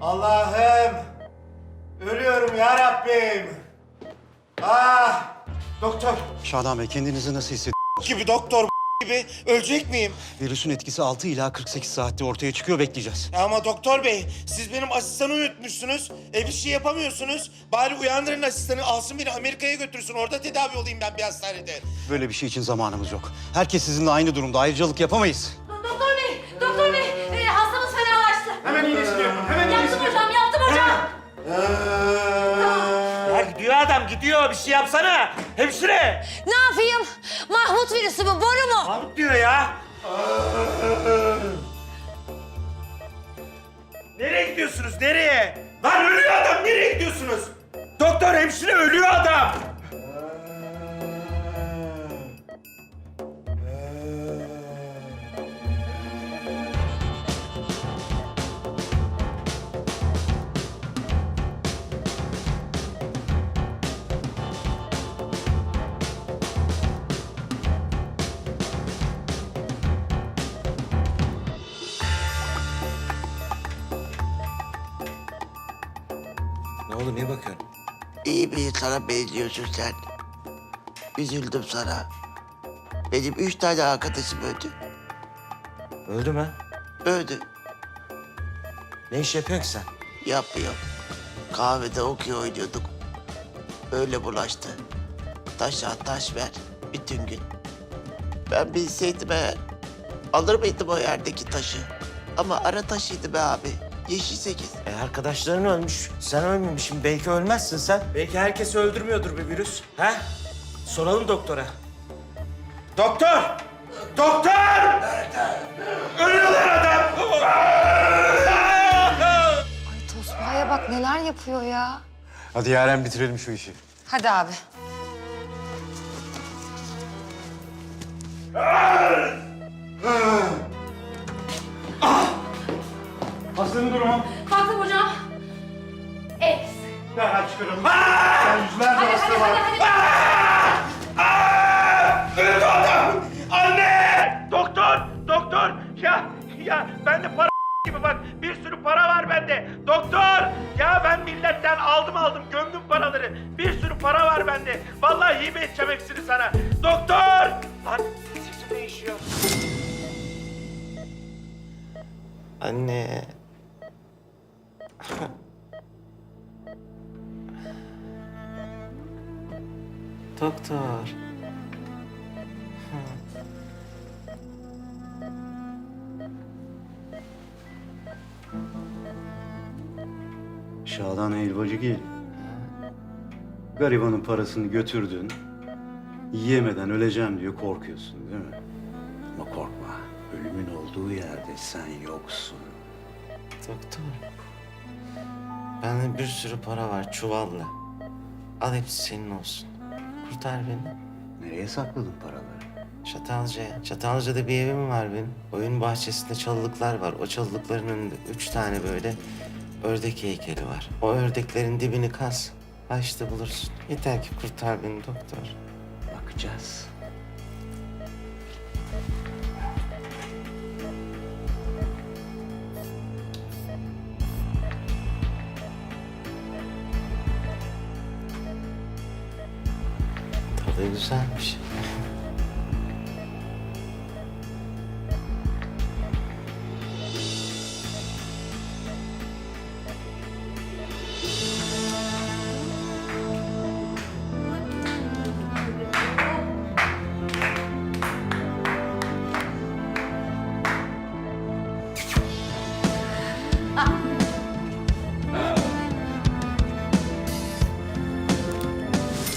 Allah'ım. Ölüyorum ya Rabbim. Ah! Doktor. Şadan Bey kendinizi nasıl hissediyorsunuz? Gibi doktor gibi ölecek miyim? Virüsün etkisi 6 ila 48 saatte ortaya çıkıyor bekleyeceğiz. Ama doktor bey siz benim asistanı uyutmuşsunuz. E bir şey yapamıyorsunuz. Bari uyandırın asistanı alsın beni Amerika'ya götürsün. Orada tedavi olayım ben bir hastanede. Böyle bir şey için zamanımız yok. Herkes sizinle aynı durumda. Ayrıcalık yapamayız. Adam gidiyor bir şey yapsana. Hemşire. Ne yapayım? Mahmut virüsü mü, boru mu? Mahmut diyor ya. Nereye gidiyorsunuz nereye? Lan ölüyor adam nereye gidiyorsunuz? Doktor hemşire ölüyor adam. Oldu niye bakıyorsun? İyi bir insana benziyorsun sen. Üzüldüm sana. Benim üç tane arkadaşım öldü. Öldü mü? Öldü. Ne iş yapıyorsun ki sen? Yapmıyor. Kahvede okey oynuyorduk. Öyle bulaştı. Taş at taş ver. Bütün gün. Ben bilseydim eğer alır mıydım o yerdeki taşı? Ama ara taşıydı be abi. Yeşil sekiz. E arkadaşların ölmüş. Sen ölmemişsin. Belki ölmezsin sen. Belki herkesi öldürmüyordur bir virüs. He? Soralım doktora. Doktor! Doktor! Ölüyorlar adam! Ay Tosbağa'ya bak neler yapıyor ya. Hadi Yaren bitirelim şu işi. Hadi abi. Çıkaralım. Sen yüzlerce Hadi, hasta hadi, var. hadi, adam! Anne! Doktor! Doktor! Ya, ya bende para gibi bak bir sürü para var bende. Doktor! Ya ben milletten aldım aldım gömdüm paraları. Bir sürü para var bende. Vallahi hibe edeceğim hepsini sana. Doktor! Lan sesi değişiyor. Anne. Doktor. Şadan Helvacıgil. Garibanın parasını götürdün. Yiyemeden öleceğim diye korkuyorsun değil mi? Ama korkma. Ölümün olduğu yerde sen yoksun. Doktor. Bende bir sürü para var çuvalla. Al hepsi senin olsun. Kurtar beni. Nereye sakladın paraları? Çatalca'ya. Çatalca'da bir evim var benim. Oyun bahçesinde çalılıklar var. O çalılıkların önünde üç tane böyle ördek heykeli var. O ördeklerin dibini kaz. Ha işte bulursun. Yeter ki kurtar beni doktor. Bakacağız. Tadı güzelmiş.